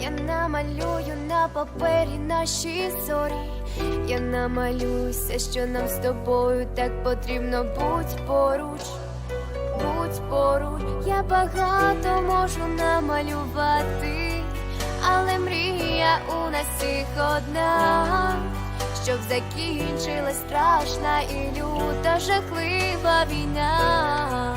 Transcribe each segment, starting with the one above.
Я намалюю на папері наші зорі. Я намалююся, що нам з тобою так потрібно будь поруч, будь поруч, я багато можу намалювати, але мрія у нас всіх одна, щоб закінчилась страшна і люта жахлива війна.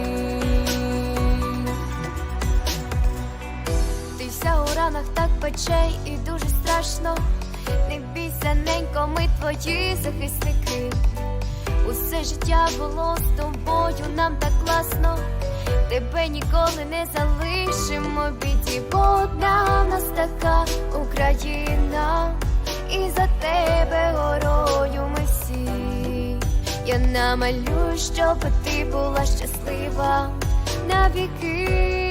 Ранах так пече і дуже страшно. Не бійся, ненько, ми твої захисники. Усе життя було з тобою, нам так класно. Тебе ніколи не залишимо біді, бо одна в нас така Україна, і за тебе горою ми всі. Я намалюю, щоб ти була щаслива навіки.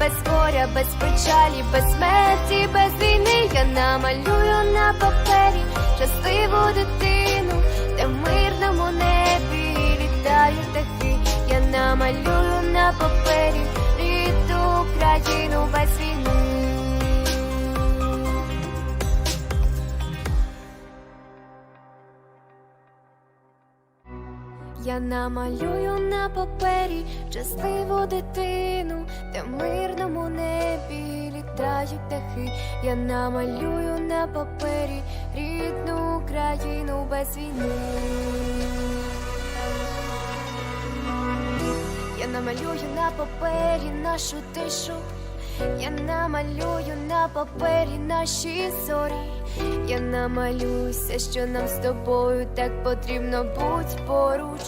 без горя, без печалі, без смерті, без війни. Я намалюю на папері щасливу дитину, де в мирному небі літають птахи. Я намалюю на папері рідну Україну без війни. Я намалюю на папері щасливу дитину, де в мирному небі літають птахи. Я намалюю на папері рідну Україну без війни. Я намалюю на папері нашу тишу. Я намалюю на папері наші зорі. Я намалююся, що нам з тобою так потрібно будь поруч,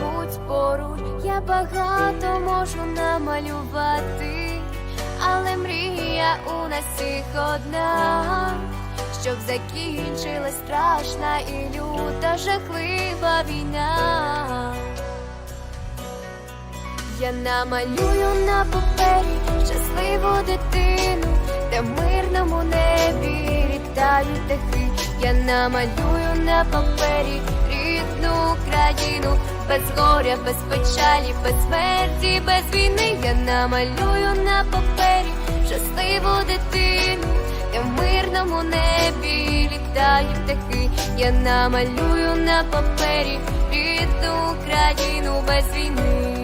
будь поруч, я багато можу намалювати, але мрія у нас всіх одна, щоб закінчилась страшна і люта жахлива війна. Я намалюю на папері щасливу дитину, де в мирному небі літають птахи. Я намалюю на папері рідну країну, без горя, без печалі, без смерті, без війни. Я намалюю на папері щасливу дитину, я в мирному небі літаю птахи. Я намалюю на папері рідну країну без війни.